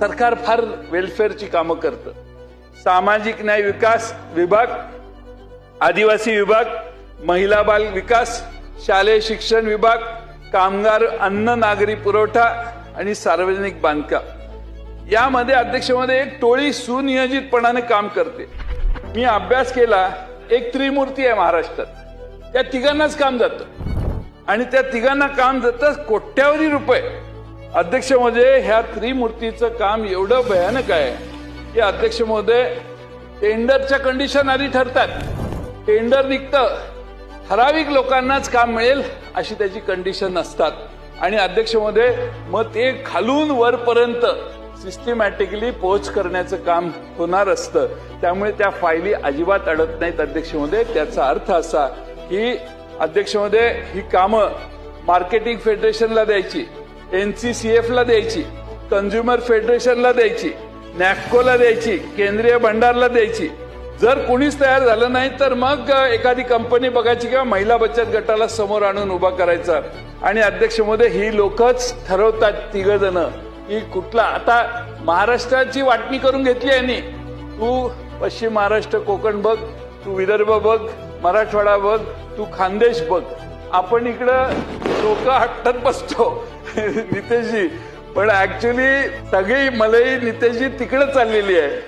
सरकार फार वेलफेअरची कामं करतं. सामाजिक न्याय विकास विभाग आदिवासी विभाग महिला बाल विकास शालेय शिक्षण विभाग कामगार अन्न नागरी पुरवठा आणि सार्वजनिक बांधकाम. यामध्ये अध्यक्षमध्ये एक टोळी सुनियोजितपणाने काम करते. मी अभ्यास केला एक त्रिमूर्ती आहे महाराष्ट्रात. त्या तिघांनाच काम जातं. आणि त्या तिघांना काम जातं कोट्यावधी रुपये. अध्यक्ष महोदय ह्या त्रिमूर्तीचं काम एवढं भयानक आहे की अध्यक्ष महोदय टेंडरच्या कंडिशन आधी ठरतात. टेंडर निघतं ठराविक लोकांनाच काम मिळेल अशी त्याची कंडिशन असतात आणि अध्यक्ष महोदय मग ते खालून वरपर्यंत सिस्टमॅटिकली पोच करण्याचं काम होणार असतं. त्यामुळे त्या फायली अजिबात अडत नाहीत अध्यक्ष महोदय. त्याचा अर्थ असा की अध्यक्ष महोदय ही कामं मार्केटिंग फेडरेशनला द्यायची. एनसीसीएफ ला द्यायची कन्झ्युमर फेडरेशनला द्यायची नॅफकोला द्यायची केंद्रीय भंडारला द्यायची. जर कुणीच तयार झालं नाही तर मग एखादी कंपनी बघायची किंवा महिला बचत गटाला समोर आणून उभा करायचा. आणि अध्यक्ष मोदी ही लोकच ठरवतात तिघ जण की कुठला आता महाराष्ट्राची वाटणी करून घेतली यांनी. तू पश्चिम महाराष्ट्र कोकण बघ तू विदर्भ बघ मराठवाडा बघ तू खानदेश बघ. आपण इकडं डोकं हट्टत बसतो नितेशजी. पण ऍक्च्युली सगळी मलई नितेशजी तिकडे चाललेली आहे.